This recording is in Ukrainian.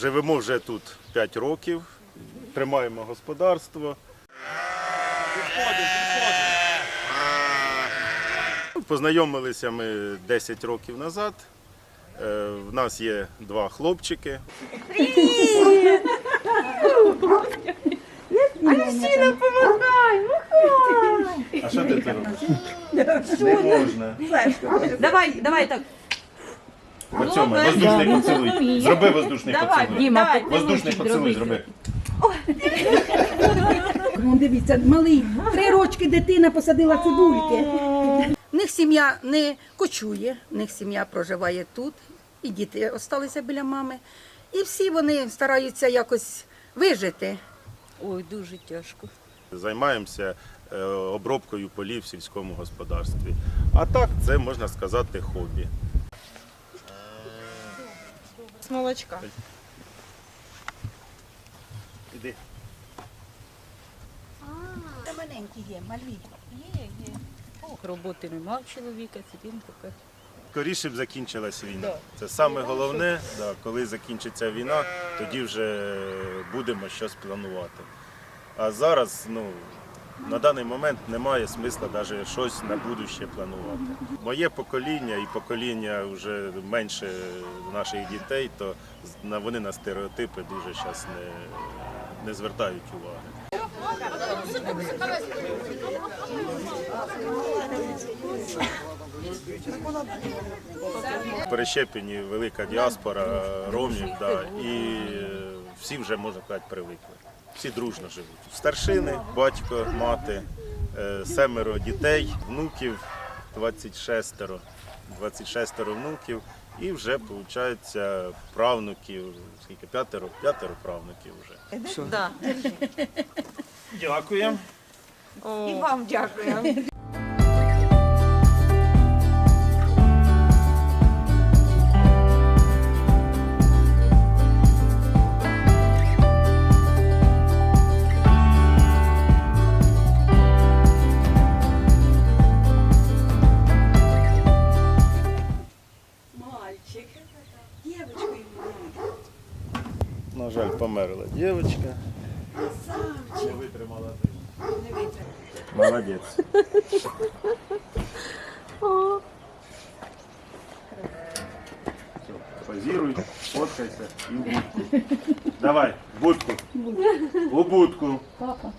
Живемо вже тут 5 років, тримаємо господарство. Познайомилися ми 10 років назад. Е, В нас є два хлопчики. Алісіна, помагай! А що ти тут робиш? Не можна. Давай, давай так. Артема, воздушний поцілуй. Зроби воздушний Давай, поцілуй. Діма, Воздушний поцілуй зроби. Вон дивіться, малий, три рочки дитина посадила цибульки. В них сім'я не кочує, в них сім'я проживає тут, і діти залишилися біля мами. І всі вони стараються якось вижити. Ой, дуже тяжко. Займаємося е, обробкою полів в сільському господарстві. А так, це можна сказати хобі. Молочка. Іди. Це маленькі є, малі. Є, є. Роботи нема в чоловіка, це він поки. Скоріше б закінчилась війна. Да. Це саме головне, да, коли закінчиться війна, тоді вже будемо щось планувати. А зараз, ну, на даний момент немає смисла навіть щось на будуще планувати. Моє покоління і покоління вже менше наших дітей, то вони на стереотипи дуже зараз не, не звертають уваги. В Перещепені велика діаспора ромів, да, і е, всі вже, можна сказати, привикли. Всі дружно живуть. Старшини, батько, мати, е, семеро дітей, внуків 26, 26 внуків, і вже, виходить, правнуків, скільки, п'ятеро, п'ятеро правнуків вже. Да. Дякуємо. І вам дякую. Жаль, померла дівчинка. Не витримала Молодець. Все, позируй, фоткайся і в будку. Давай, в будку. У будку. Папа.